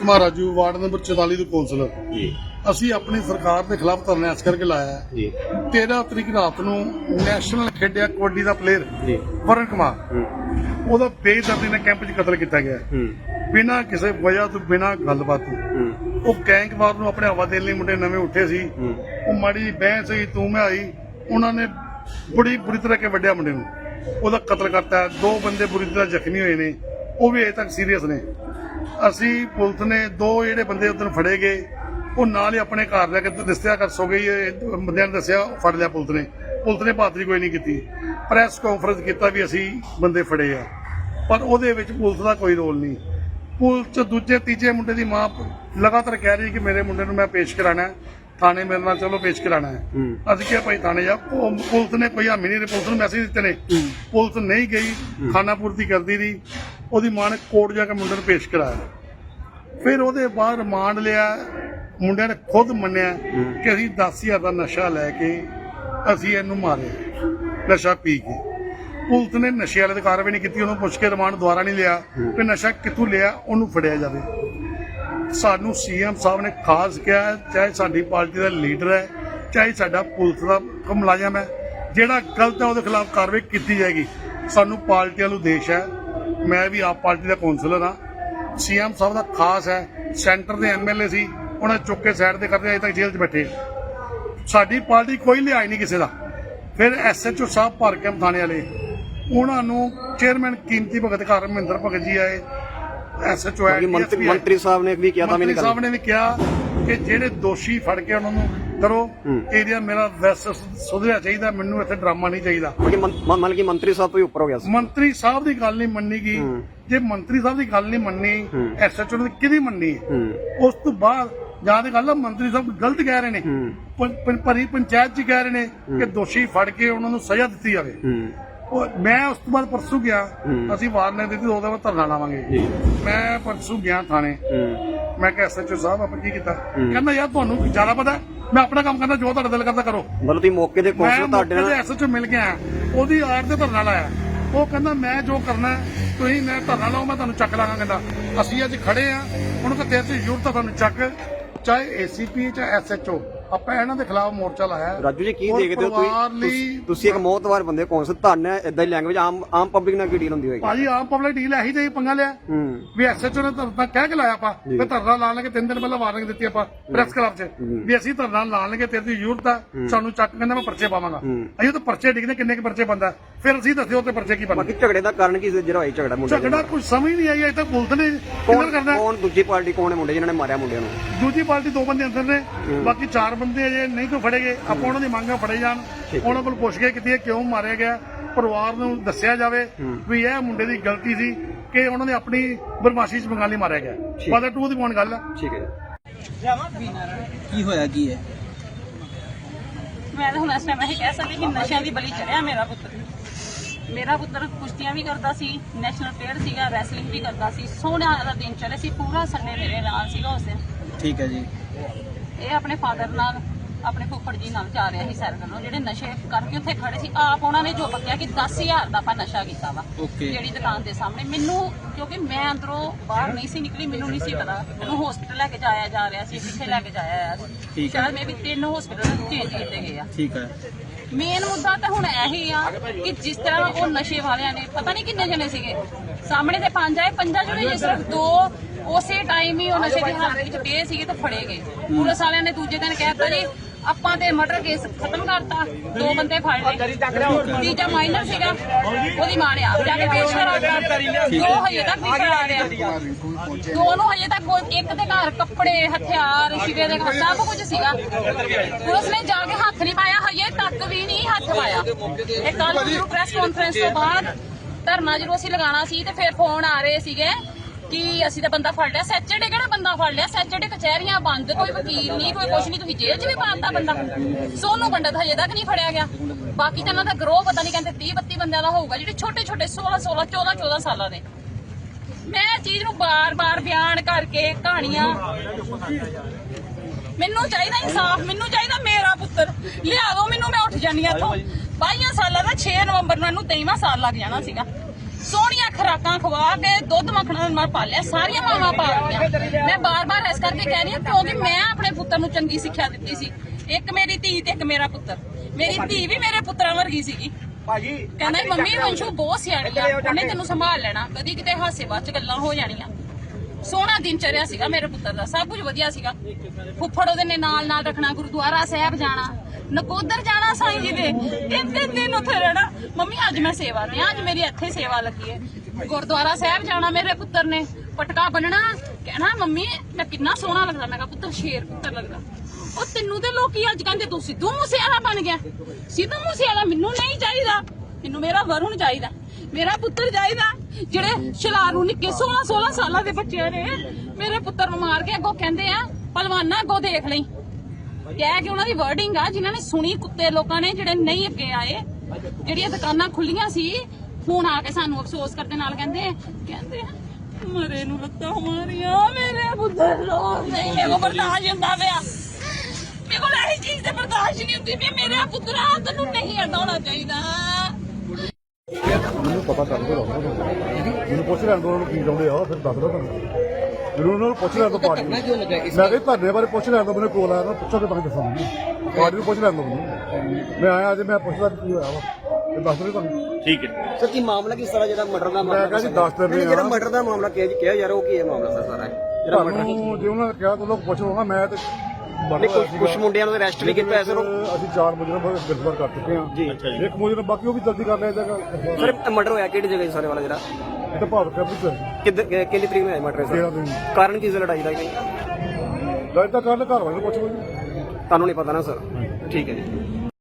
Kumar Raju ward number 44 ਤੋਂ councillor. ਜੀ। ਅਸੀਂ ਆਪਣੀ ਸਰਕਾਰ ਦੇ ਖਿਲਾਫ ਧਰਨਾ ਇਸ ਕਰਕੇ ਲਾਇਆ ਹੈ। ਜੀ। 13 ਤਰੀਕ ਰਾਤ ਨੂੰ ਨੈਸ਼ਨਲ ਖੇਡਿਆ ਕਬੱਡੀ ਦਾ ਪਲੇਅਰ ਜੀ। ਵਰਨ ਕੁਮਾਰ। ਉਹਦਾ ਬੇਦਰਦੀ ਨਾਲ ਕੈਂਪ 'ਚ ਕਤਲ ਕੀਤਾ ਗਿਆ ਬਿਨਾਂ ਕਿਸੇ ਵਜ੍ਹਾ ਤੋਂ ਬਿਨਾਂ ਗੱਲਬਾਤ ਤੋਂ। ਉਹ ਗੈਂਗਵਾਰ ਨੂੰ ਆਪਣੇ ਹਵਾ ਦੇਣ ਲਈ ਮੁੰਡੇ ਨਵੇਂ ਉੱਠੇ ਸੀ। ਉਹ ਮਾੜੀ ਬਹਿਸ ਹੋਈ ਤੂੰ ਮੈਂ ਆਈ। ਉਹਨਾਂ ਨੇ ਬੜੀ ਬੁਰੀ ਤਰ੍ਹਾਂ ਕੇ ਵੱਡਿਆ ਮੁੰਡੇ ਨੂੰ। ਉਹਦਾ ਕਤਲ ਕਰਤਾ। ਦੋ ਬੰਦੇ ਬੁਰੀ ਤਰ੍ਹਾਂ ਜ਼ਖਮੀ ਹੋਏ ਨੇ। ਉਹ ਵੀ ਅਜੇ ਤੱਕ ਸੀਰੀਅਸ ਨੇ। ਅਸੀਂ ਪੁਲਿਸ ਨੇ ਦੋ ਜਿਹੜੇ ਬੰਦੇ ਉਦੋਂ ਫੜੇ ਗਏ ਉਹ ਨਾਲ ਹੀ ਆਪਣੇ ਘਰ ਲੈ ਕੇ ਦੱਸਿਆ ਕਰ ਸੋ ਗਈ ਬੰਦਿਆਂ ਨੇ ਦੱਸਿਆ ਫੜ ਲਿਆ ਪੁਲਿਸ ਨੇ। ਪੁਲਿਸ ਨੇ ਬਹਾਦਰੀ ਕੋਈ ਨਹੀਂ ਕੀਤੀ। ਪ੍ਰੈਸ ਕਾਨਫਰੰਸ ਕੀਤਾ ਵੀ ਅਸੀਂ ਬੰਦੇ ਫੜੇ ਆ। ਪਰ ਉਹਦੇ ਵਿੱਚ ਪੁਲਿਸ ਦਾ ਕੋਈ ਰੋਲ ਨਹੀਂ। ਪੁਲਿਸ ਚ ਦੂਜੇ ਤੀਜੇ ਮੁੰਡੇ ਦੀ ਮਾਂ ਲਗਾਤਾਰ ਕਹਿ ਰਹੀ ਕਿ ਮੇਰੇ ਮੁੰਡੇ ਨੂੰ ਮੈਂ ਪੇਸ਼ ਕਰਾਣਾ ਹੈ। ਥਾਣੇ ਮੇਰੇ ਨਾਲ ਚਲੋ ਪੇਸ਼ ਕਰਾਣਾ ਹੈ। ਅਸੀਂ ਕਿਹਾ ਭਾਈ ਥਾਣੇ ਜਾ। ਪੁਲਿਸ ਨੇ ਕੋਈ ਹਾਮੀ ਨਹੀਂ ਪੁਲਿਸ ਨੂੰ ਮੈਸੇਜ ਦਿੱਤੇ ਨੇ। ਪੁਲਿਸ ਨਹੀਂ ਗਈ। ਖਾਨਾ ਪੂਰਤੀ ਕਰਦੀ ਰਹੀ। ਉਹਦੀ ਮਾਂ ਨੇ ਕੋਰਟ ਜਾ ਕੇ ਮੁੰਡੇ ਨੂੰ ਪੇਸ਼ ਕਰਾਇਆ। ਫਿਰ ਉਹਦੇ ਬਾਅਦ ਰਿਮਾਂਡ ਲਿਆ। ਮੁੰਡਿਆਂ ਨੇ ਖੁਦ ਮੰਨਿਆ ਕਿ ਅਸੀਂ 10000 ਦਾ ਨਸ਼ਾ ਲੈ ਕੇ ਅਸੀਂ ਇਹਨੂੰ ਮਾਰਿਆ ਨਸ਼ਾ ਪੀ ਕੇ। ਪੁਲਿਸ ਨੇ ਨਸ਼ੇ ਵਾਲੇ ਦੀ ਕਾਰਵਾਈ ਨਹੀਂ ਕੀਤੀ, ਉਹਨੂੰ ਪੁੱਛ ਕੇ ਰਿਮਾਂਡ ਦੁਬਾਰਾ ਨਹੀਂ ਲਿਆ ਕਿ ਨਸ਼ਾ ਕਿੱਥੋਂ ਲਿਆ, ਉਹਨੂੰ ਫੜਿਆ ਜਾਵੇ। ਸਾਨੂੰ ਸੀਐਮ ਸਾਹਿਬ ਨੇ ਖਾਸ ਕਿਹਾ, ਚਾਹੇ ਸਾਡੀ ਪਾਰਟੀ ਦਾ ਲੀਡਰ ਹੈ, ਚਾਹੇ ਸਾਡਾ ਪੁਲਿਸ ਦਾ ਮੁਲਾਜ਼ਮ ਹੈ, ਜਿਹੜਾ ਗਲਤ ਹੈ ਉਹਦੇ ਖਿਲਾਫ ਕਾਰਵਾਈ ਕੀਤੀ ਜਾਏਗੀ। ਸਾਨੂੰ ਪਾਰਟੀ ਵੱਲੋਂ ਦੇਸ਼ ਹੈ ਮੈਂ ਵੀ ਆਪ ਪਾਰਟੀ ਦਾ ਕੌਂਸਲਰ ਹਾਂ। ਸੀਐਮ ਸਾਹਿਬ ਦਾ ਖਾਸ ਹੈ। ਸੈਂਟਰ ਦੇ ਐਮਐਲਏ ਸੀ। ਉਹਨਾਂ ਚੁੱਕ ਕੇ ਸਾਈਡ ਤੇ ਕਰਦੇ ਅਜੇ ਤੱਕ ਜੇਲ੍ਹ 'ਚ ਬੈਠੇ ਸਾਡੀ ਪਾਰਟੀ ਕੋਈ ਲਿਆਈ ਨਹੀਂ ਕਿਸੇ ਦਾ। ਫਿਰ ਐਸਐਚਓ ਸਾਹਿਬ ਭਰ ਕੇ ਥਾਣੇ ਵਾਲੇ ਉਹਨਾਂ ਨੂੰ ਚੇਅਰਮੈਨ ਕੀਮਤੀ ਭਗਤ ਘਰ ਮਹਿੰਦਰ ਭਗਤ ਜੀ ਆਏ। ਐਸਐਚਓ ਬਾਕੀ ਮੰਤਰੀ ਸਾਹਿਬ ਨੇ ਵੀ ਕਿਹਾ ਤਾਂ ਮੰਤਰੀ ਮੈਨੇ ਸਾਹਿਬ ਨੇ ਵੀ ਕਿਹਾ ਕਿ ਜਿਹੜੇ ਦੋਸ਼ੀ ਫੜ ਕੇ ਉਹਨਾਂ ਨੂੰ ਕਰੋ। ਏਰੀਆ ਮੇਰਾ ਵੈਸ ਸੁਧਰਿਆ ਚਾਹੀਦਾ ਮੈਨੂੰ ਇੱਥੇ ਡਰਾਮਾ ਨਹੀਂ ਚਾਹੀਦਾ। ਬਾਕੀ ਮੰਨ ਕਿ ਮੰਤਰੀ ਸਾਹਿਬ ਤੋਂ ਉੱਪਰ ਹੋ ਗਿਆ ਸੀ। ਮੰਤਰੀ ਸਾਹਿਬ ਦੀ ਗੱਲ ਨਹੀਂ ਮੰਨੀ ਗਈ। ਜੇ ਮੰਤਰੀ ਸਾਹਿਬ ਦੀ ਗੱਲ ਨਹੀਂ ਮੰਨੀ। ਐਸਐਚਓ ਨੇ ਕਿਹਦੀ ਮੰਨੀ? ਉਸ ਤੋਂ ਬਾਅਦ ਜਾਂ ਤੇ ਗੱਲ ਆ, ਮੰਤਰੀ ਸਾਹਿਬ ਗਲਤ ਕਹਿ ਰਹੇ ਨੇ। ਭਰੀ ਪੰਚਾਇਤ ਚ ਕਹਿ ਰਹੇ ਨੇ ਕਿ ਦੋਸ਼ੀ ਫੜ ਕੇ ਉਹਨਾਂ ਨੂੰ ਸਜ਼ਾ ਦਿੱਤੀ ਜਾਵੇ। ਮੈਂ ਉਸ ਤੋਂ ਬਾਅਦ ਪਰਸੋਂ ਗਿਆ। ਅਸੀਂ ਵਾਰਨਰ ਦਿੱਤੀ ਉਹਦੇ ਬਾਅਦ ਧਰਨਾ ਲਾਵਾਂਗੇ। ਮੈਂ ਪਰਸੋਂ ਗਿਆ ਥਾਣੇ। ਮੈਂ ਕਿਹਾ ਐਸਐਚਓ ਸਾਹਿਬ ਆਪਾਂ ਕੀ ਕੀਤਾ। ਕਹਿੰਦਾ ਯਾਰ ਤੁਹਾਨੂੰ ਜ਼ਿਆਦਾ ਪਤਾ। ਮੈਂ ਆਪਣਾ ਕੰਮ ਕਰਦਾ ਜੋ ਤੁਹਾਡਾ ਦਿਲ ਕਰਦਾ ਕਰੋ। ਮਤਲਬ ਤੁਸੀਂ ਮੌਕੇ ਤੇ ਮੈਂ ਤੁਹਾਡੇ ਮੌਕੇ ਤੇ ਨਾਲ? ਐਸਐਚਓ ਮਿਲ ਗਿਆ। ਉਹਦੀ ਆੜ ਤੇ ਧਰਨਾ ਲਾਇਆ। ਉਹ ਕਹਿੰਦਾ ਮੈਂ ਜੋ ਕਰਨਾ ਹੈ, ਤੁਸੀਂ ਮੈਂ ਧਰਨਾ ਲਾਓ ਮੈਂ ਤੁਹਾਨੂੰ ਚੱਕ ਲਾਂਗਾ ਕਹਿੰਦਾ। ਅਸੀਂ ਅੱਜ ਖੜੇ ਆ। ਉਹਨੂੰ ਕਿ ਤੇਰੇ ਤੇ ਜ਼ਰੂਰਤ ਆ ਤੁਹਾਨੂੰ ਚੱਕ ਚਾਹੇ ਏਸੀਪੀ ਚਾਹੇ ਐਸਐਚਓ ਆਪਾਂ ਇਹਨਾਂ ਦੇ ਖਿਲਾਫ ਮੋਰਚਾ ਲਾਇਆ ਹੈ। ਰਾਜੂ ਜੀ ਕੀ ਔਰ ਦੇਖਦੇ ਹੋ ਪਰਿਵਾਰ ਤੁਸੀਂ ਲਈ ਤੁਸੀਂ- ਤੁਸੀਂ ਇੱਕ ਮੌਤਵਾਰ ਬੰਦੇ ਕੌਂਸਲ ਤੁਹਾਨੂੰ ਇਦਾਂ ਦੀ ਲੈਂਗੁਏਜ ਆਮ ਆਮ ਪਬਲਿਕ ਨਾਲ ਕੀ ਡੀਲ ਹੁੰਦੀ ਹੋਏਗੀ? ਭਾਜੀ ਆਮ ਪਬਲਿਕ ਡੀਲ ਇਹੀ ਜਿਹੀ ਪੰਗਾ ਲਿਆ। ਹੂੰ। ਵੀ ਐਸਐਚਓ ਨੇ ਧਰਨਾ ਕਹਿ ਕੇ ਲਾਇਆ ਆਪਾਂ। ਵੀ ਧਰਨਾ ਲਾਣ ਲੱਗੇ ਤਿੰਨ ਦਿਨ ਪਹਿਲਾਂ ਵਾਰਨਿੰਗ ਦਿੱਤੀ ਆਪਾਂ ਪ੍ਰੈਸ ਕਲੱਬ 'ਚ ਵੀ ਅਸੀਂ ਧਰਨਾ ਲਾਣ ਲੱਗੇ ਤੇਰੀ ਜ਼ਰੂਰਤ ਆ ਸਾਨੂੰ ਚੱਕ ਕਹਿੰਦਾ ਮੈਂ ਪਰਚੇ ਪਾਵਾਂਗਾ। ਹੂੰ। ਅਸੀਂ ਤਾਂ ਪਰਚੇ ਡਿੱਗਦੇ ਕਿੰਨੇ ਕੁ ਪਰਚੇ ਬੰਦਾ ਫਿਰ ਅਸੀਂ ਦੱਸਿਓ ਤੇ ਪਰਚੇ ਕੀ ਬਾਕੀ ਬਣਦੇ ਝਗੜੇ ਦਾ ਕਾਰਨ ਕੀ ਸੀ ਜਿਹੜਾ ਹੋਈ ਝਗੜਾ ਮੁੰਡੇ ਦਾ? ਝਗੜਾ ਕੁਝ ਸਮਝ ਨਹੀਂ ਆਈ ਅਜੇ ਤੱਕ ਪੁਲਿਸ ਨੇ ਕੌਣ ਕਰਦਾ ਕੌਣ ਦੂਜੀ ਪਾਰਟੀ ਕੌਣ ਹੈ ਮੁੰਡੇ ਜਿਨ੍ਹਾਂ ਨੇ ਮਾਰਿਆ ਮੁੰਡਿਆਂ ਨੂੰ? ਦੂਜੀ ਪਾਰਟੀ ਦੋ ਬੰਦੇ ਅੰਦਰ ਨੇ ਬਾਕੀ ਚਾਰ ਬੰਦੇ ਅਜੇ ਨਹੀਂ ਕੋਈ ਫੜੇ ਗਏ ਆਪਾਂ ਉਹਨਾਂ ਦੀ ਮੰਗਾਂ ਫੜੇ ਜਾਣ। ਹੈ। ਉਹਨਾਂ ਕੋਲ ਪੁੱਛ ਕੇ ਕਿਤੇ ਕਿਉਂ ਮਾਰਿਆ ਗਿਆ ਪਰਿਵਾਰ ਨੂੰ ਦੱਸਿਆ ਜਾਵੇ ਵੀ ਇਹ ਮੁੰਡੇ ਦੀ ਗਲਤੀ ਸੀ ਕਿ ਉਹਨਾਂ ਨੇ ਆਪਣੀ ਬਰਮਾਸ਼ੀ ਚ ਬੰਗਾਲੀ ਮਾਰਿਆ ਗਿਆ। ਫਾਦਰ 2 ਦੀ ਕੋਣ ਗੱਲ। ਆ ਠੀਕ ਹੈ। ਕੀ ਹੋਇਆ ਕੀ ਹੈ? ਮੈਂ ਤਾਂ ਹੁਣ ਇਸ ਟਾਈਮ ਇਹ ਕਹਿ ਸਕਦੀ ਕਿ ਨਸ਼ਿਆਂ ਦੀ ਬਲੀ ਚੜਿਆ ਮੇਰਾ ਪੁੱਤਰ ਮੇਰਾ ਪੁੱਤਰ ਕੁਸ਼ਤੀਆਂ ਵੀ ਕਰਦਾ ਸੀ ਨੈਸ਼ਨਲ ਪਲੇਅਰ ਸੀਗਾ ਰੈਸਲਿੰਗ ਵੀ ਕਰਦਾ ਸੀ ਸੋਹਣਾ ਦਾ ਦਿਨ ਚੜੇ ਸੀ ਪੂਰਾ ਸੰਡੇ ਮੇਰੇ ਨਾਲ ਸੀਗਾ ਉਸ ਦਿਨ। ਠੀਕ ਹੈ ਜੀ। ਇਹ ਆਪਣੇ ਫਾਦਰ ਨਾਲ ਆਪਣੇ ਫੁੱਫੜ ਜੀ ਨਾਲ ਜਾ ਰਿਹਾ ਸੀ ਸੈਰ ਕਰਨ। ਜਿਹੜੇ ਨਸ਼ੇ ਕਰਕੇ ਉੱਥੇ ਖੜੇ ਸੀ ਆਪ ਉਹਨਾਂ ਨੇ ਜੋ ਬਕਿਆ ਕਿ 10000 ਦਾ ਆਪਾਂ ਨਸ਼ਾ ਕੀਤਾ ਵਾ Okay. ਜਿਹੜੀ ਦੁਕਾਨ ਦੇ ਸਾਹਮਣੇ। ਮੈਨੂੰ ਕਿਉਂਕਿ ਮੈਂ ਅੰਦਰੋਂ ਬਾਹਰ ਨਹੀਂ ਸੀ ਨਿਕਲੀ ਮੈਨੂੰ ਨਹੀਂ ਸੀ ਪਤਾ। ਮੈਨੂੰ ਹਸਪੀਟਲ ਲੈ ਕੇ ਜਾਇਆ ਜਾ ਰਿਹਾ ਸੀ ਕਿੱਥੇ ਲੈ ਕੇ ਜਾਇਆ ਸੀ। ਠੀਕ ਹੈ। ਸ਼ਾਇਦ ਮੈਂ ਵੀ ਤਿੰਨ ਹਸਪੀਟਲ ਚੇਂਜ ਕੀਤੇ ਗਏ ਆ। ਠੀਕ ਹੈ। ਮੇਨ ਮੁੱਦਾ ਤਾਂ ਹੁਣ ਇਹੀ ਆ ਕਿ ਜਿਸ ਤਰ੍ਹਾਂ ਉਹ ਨਸ਼ੇ ਵਾਲਿਆਂ ਨੇ ਪਤਾ ਨਹੀਂ ਕਿੰਨੇ ਜਣੇ ਸੀਗੇ। ਸਾਹਮਣੇ ਤੇ ਪੰਜ ਆਏ ਪੰਜਾਂ ਜਣੇ ਜੇ ਸਿਰਫ ਦੋ ਉਸੇ ਟਾਈਮ ਹੀ ਉਹ ਨਸ਼ੇ ਦੀ ਹਾਲਤ ਵਿੱਚ ਪਏ ਸੀਗੇ ਤੇ ਫੜੇ ਗਏ। ਪੁਲਿਸ ਵਾਲਿਆਂ ਨੇ ਦੂਜੇ ਦਿਨ ਕਹਿਤਾ ਜੀ ਆਪਾਂ ਤੇ ਮਰਡਰ ਕੇਸ ਖਤਮ ਕਰਤਾ। ਦੋ ਬੰਦੇ ਫੜ ਲਏ। ਤੀਜਾ ਮਾਈਨਰ ਸੀਗਾ। ਉਹਦੀ ਮਾਂ ਨੇ ਆਪ ਜਾ ਕੇ ਪੇਸ਼ ਕਰਾਤਾ। ਦੋ ਹਜੇ ਤੱਕ ਨਹੀਂ ਫੜਾ ਰਿਹਾ ਦੋ ਨੂੰ ਹਜੇ ਤੱਕ ਕੋਈ ਇੱਕ ਦੇ ਘਰ ਕੱਪੜੇ ਹਥਿਆਰ ਸਿਵੇ ਦੇ ਘਰ ਸਭ ਕੁਝ ਸੀਗਾ। ਪੁਲਿਸ ਨੇ ਜਾ ਕੇ ਹੱਥ ਨਹੀਂ ਪਾਇਆ ਹਜੇ ਤੱਕ ਵੀ ਨਹੀਂ ਹੱਥ ਪਾਇਆ। ਇਹ ਕੱਲ ਨੂੰ ਪ੍ਰੈਸ ਕਾਨਫਰੰਸ ਤੋਂ ਬਾਅਦ ਧਰਨਾ ਜਦੋਂ ਅਸੀਂ ਲਗਾਉਣਾ ਸੀ ਤੇ ਫਿਰ ਫੋਨ ਆ ਰਹੇ ਸੀਗੇ। ਕਿ ਅਸੀਂ ਤਾਂ ਬੰਦਾ ਫੜ ਲਿਆ, ਸੈਚਰਡੇ ਕਿਹੜਾ ਬੰਦਾ ਫੜ ਲਿਆ? ਸੈਚਰਡੇ ਕਚਹਿਰੀਆਂ ਬੰਦ, ਕੋਈ ਵਕੀਲ ਨਹੀਂ, ਕੋਈ ਕੁਛ ਨਹੀਂ, ਤੁਸੀਂ ਜੇਲ੍ਹ 'ਚ ਵੀ ਪਾਤਾ ਬੰਦਾ। ਸੋਨੂੰ ਪੰਡਤ ਹਜੇ ਤੱਕ ਨਹੀਂ ਫੜਿਆ ਗਿਆ। ਬਾਕੀ ਤਾਂ ਇਹਨਾਂ ਦਾ ਗਰੋਹ ਪਤਾ ਨਹੀਂ ਕਹਿੰਦੇ 30 32 ਬੰਦਿਆਂ ਦਾ ਹੋਊਗਾ, ਜਿਹੜੇ ਛੋਟੇ ਛੋਟੇ 16 16 14 14 ਸਾਲਾਂ ਦੇ। ਮੈਂ ਚੀਜ਼ ਨੂੰ ਬਾਰ-ਬਾਰ ਬਿਆਨ ਕਰਕੇ ਕਹਾਣੀਆਂ ਮੈਨੂੰ ਚਾਹੀਦਾ ਇਨਸਾਫ, ਮੈਨੂੰ ਚਾਹੀਦਾ ਮੇਰਾ ਪੁੱਤਰ। ਲਿਆ ਮੈਨੂੰ, ਮੈਂ ਉੱਠ ਜਾਨੀ ਆ ਇੱਥੋਂ। 22 ਸਾਲਾਂ ਦਾ 6 ਨਵੰਬਰ ਨੂੰ ਇਹਨੂੰ 23ਵਾਂ ਸਾਲ ਲੱਗ ਜਾਣਾ ਸੀਗਾ। ਸੋਹਣੀਆਂ ਖਰਾਕਾਂ ਖਵਾ ਕੇ ਦੁੱਧ ਮੱਖਣਾ ਨਾਲ ਪਾਲਿਆ ਸਾਰੀਆਂ ਮਾਵਾਂ ਪਾਲਦੀਆਂ ਮੈਂ ਬਾਰ-ਬਾਰ ਇਸ ਕਰਕੇ ਕਹਿ ਰਹੀ ਹਾਂ ਕਿਉਂਕਿ ਮੈਂ ਆਪਣੇ ਪੁੱਤਰ ਨੂੰ ਚੰਗੀ ਸਿੱਖਿਆ ਦਿੱਤੀ ਸੀ। ਇੱਕ ਮੇਰੀ ਧੀ ਤੇ ਇੱਕ ਮੇਰਾ ਪੁੱਤਰ। ਮੇਰੀ ਧੀ ਵੀ ਮੇਰੇ ਪੁੱਤਰਾਂ ਵਰਗੀ ਸੀਗੀ। ਭਾਜੀ ਕਹਿੰਦਾ ਮੰਮੀ ਵੰਸ਼ੂ ਬਹੁਤ ਸਿਆਣੀ ਆ। ਉਹਨੇ ਤੈਨੂੰ ਸੰਭਾਲ ਲੈਣਾ। ਕਦੀ ਕਿਤੇ ਹਾਸੇ ਬਾਅਦ ਚ ਗੱਲਾਂ ਹੋ ਜਾਣੀਆਂ। ਸੋਹਣਾ ਦਿਨ ਚਰਿਆ ਸੀਗਾ ਮੇਰੇ ਪੁੱਤਰ ਦਾ। ਸਭ ਕੁਝ ਵਧੀਆ ਸੀਗਾ। ਫੁੱਫੜ ਉਹਦੇ ਨੇ ਨਾਲ ਨਾਲ ਰੱਖਣਾ ਗੁਰਦੁਆਰਾ ਸਾਹਿਬ ਜਾਣਾ। ਨਕੋਦਰ ਜਾਣਾ ਸਾਈਂ ਜੀ ਦੇ। ਤਿੰਨ ਤਿੰਨ ਦਿਨ ਉੱਥੇ ਰਹਿਣਾ। ਮੰਮੀ ਅੱਜ ਮੈਂ ਸੇਵਾ ਤੇ ਆਂ, ਅੱਜ ਮੇਰੀ ਇੱਥੇ ਸੇਵਾ ਲੱਗੀ ਹੈ ਗੁਰਦੁਆਰਾ ਸਾਹਿਬ ਜਾਣਾ ਮੇਰੇ ਪੁੱਤਰ ਨੇ। ਪਟਕਾ ਬੰਨਣਾ। ਕਹਿਣਾ ਮੰਮੀ ਮੈਂ ਕਿੰਨਾ ਸੋਹਣਾ ਲੱਗਦਾ। ਮੈਂ ਕਿਹਾ ਪੁੱਤਰ ਸ਼ੇਰ ਪੁੱਤਰ ਲੱਗਦਾ। ਉਹ ਤੈਨੂੰ ਤੇ ਲੋਕੀ ਅੱਜ ਕਹਿੰਦੇ ਤੂੰ ਸਿੱਧੂ ਮੂਸੇਵਾਲਾ ਬਣ ਗਿਆ। ਸਿੱਧੂ ਮੂਸੇਵਾਲਾ ਮੈਨੂੰ ਨਹੀਂ ਚਾਹੀਦਾ। ਮੈਨੂੰ ਮੇਰਾ ਵਰੁਣ ਚਾਹੀਦਾ। ਮੇਰਾ ਪੁੱਤਰ ਚਾਹੀਦਾ। ਜਿਹੜੇ ਸ਼ਲਾਰੂ ਨਿੱਕੇ 16 16 ਸਾਲਾਂ ਦੇ ਬੱਚਿਆਂ ਨੇ ਮੇਰੇ ਪੁੱਤਰ ਨੂੰ ਮਾਰ ਕੇ ਅੱਗੋਂ ਕਹਿੰਦੇ ਆ ਪਹਿਲਵਾਨਾ ਅੱਗੋਂ ਦੇਖ ਲਈ। ਕਹਿ ਕੇ ਉਹਨਾਂ ਦੀ ਵਰਡਿੰਗ ਆ, ਜਿਨ੍ਹਾਂ ਨੇ ਸੁਣੀ, ਕੁੱਤੇ ਲੋਕਾਂ ਨੇ, ਜਿਹੜੇ ਨਹੀਂ ਅੱਗੇ ਆਏ, ਜਿਹੜੀਆਂ ਦੁਕਾਨਾਂ ਖੁੱਲੀਆਂ ਸੀ, ਹੁਣ ਆ ਕੇ ਸਾਨੂੰ ਅਫਸੋਸ ਕਰਦੇ ਨਾਲ ਕਹਿੰਦੇ ਕਹਿੰਦੇ, ਮਰੇ ਨੂੰ ਲੱਤਾਂ ਮਾਰੀਆਂ, ਮੇਰੇ ਪੁੱਤਰ ਨੂੰ। ਨਹੀਂ, ਮੇਰੇ ਕੋਲ ਬਰਦਾਸ਼ਤ ਹੁੰਦਾ ਪਿਆ। ਮੇਰੇ ਕੋਲ ਇਹ ਚੀਜ਼ ਤੇ ਬਰਦਾਸ਼ਤ ਨਹੀਂ ਹੁੰਦੀ ਵੀ ਮੇਰੇ ਪੁੱਤਰਾ ਤੈਨੂੰ ਨਹੀਂ ਹਟਾਉਣਾ ਚਾਹੀਦਾ। ਮੈਨੂੰ ਪਤਾ ਕਰ ਦੋ ਮੈਨੂੰ ਪੁੱਛ ਲੈਣ ਦੋ, ਉਹਨਾਂ ਕੀ ਚਾਹੁੰਦੇ ਆ, ਫਿਰ ਦੱਸ ਦੋ ਤੁਹਾਨੂੰ ਉਹਨਾਂ ਨੂੰ ਪੁੱਛ ਲੈਣ ਦੋ ਪਾਰਟੀ ਨੂੰ। ਮੈਂ ਕਿਹਾ ਧਰਨੇ ਬਾਰੇ ਪੁੱਛ ਲੈਣ ਦੋ ਮੈਨੂੰ ਕੋਲ ਆਇਆ ਨਾ ਪੁੱਛੋ ਤੇ ਤਾਂ ਦੱਸਾਂਗੀ ਪਾਰਟੀ ਨੂੰ ਪੁੱਛ ਲੈਣ ਦੋ ਮੈਨੂੰ। ਮੈਂ ਆਇਆ ਅੱਜ ਮੈਂ ਪੁੱਛਦਾ ਵੀ ਕੀ ਹੋਇਆ ਵਾ ਤੇ ਦੱਸ ਦੋ ਤੁਹਾਨੂੰ। ਸਰ ਕੀ ਮਾਮਲਾ ਕਿਸ ਤਰ੍ਹਾਂ ਜਿਹੜਾ ਮਰਡਰ ਦਾ ਮੈਂ ਕਿਹਾ ਜੀ ਦੱਸ ਦਿੰਦੇ ਨਹੀਂ, ਜਿਹੜਾ ਆ। ਮਰਡਰ ਦਾ ਮਾਮਲਾ ਕਿਹਾ ਜੀ ਕਿਹਾ ਯਾਰ ਉਹ ਕੀ ਹੈ ਮਾਮਲਾ ਸਰ ਸਾਰਾ? ਜਿਹੜਾ ਮਰਡਰ ਤੁਹਾਨੂੰ ਜੇ ਉਹਨਾਂ ਨੇ ਕਿਹਾ ਤਾਂ ਲੋਕ ਪੁੱਛ ਲਓ ਨਾ ਮੈਂ ਤੇ ਨਹੀਂ ਕੁਝ ਕੁਝ ਮੁੰਡਿਆਂ ਨੂੰ ਅਰੈਸਟ ਵੀ ਕੀਤਾ ਹੈ ਸਰ ਉਹ। ਅਸੀਂ ਚਾਰ ਮੁਜਰਮ ਗ੍ਰਿਫਤਾਰ ਕਰ ਚੁੱਕੇ ਹਾਂ। ਜੀ। ਇੱਕ ਮੁਜਰਮ ਬਾਕੀ ਉਹ ਵੀ ਜਲਦੀ ਕਰ ਲਿਆ ਜਾਏਗਾ ਸਰ ਮਰਡਰ ਹੋਇਆ ਕਿਹੜੀ ਜਗ੍ਹਾ ਜੀ ਸਾਰੇ ਵਾਲਾ ਜਿਹੜਾ? ਇਹ ਤਾਂ ਭਾਰਤ ਕੈਪਿਟਲ ਚ ਕਿੱਦ ਕਿ- ਕਿੰਨੀ ਤਰੀਕ ਨੂੰ ਹੋਇਆ ਮਰਡਰ ਤੇਰਾਂ ਸਰ ਦਿਨ ਕਾਰਨ ਕੀ ਸੀ ਲੜਾਈ ਦਾ ਜੀ? ਲੜਾਈ ਤਾਂ ਕਰਨ ਘਰ ਵਾਲੇ ਨੂੰ ਪੁੱਛ ਲਓ ਜੀ। ਤੁਹਾਨੂੰ ਨਹੀਂ ਪਤਾ ਨਾ ਸਰ। ਠੀਕ ਹੈ ਜੀ।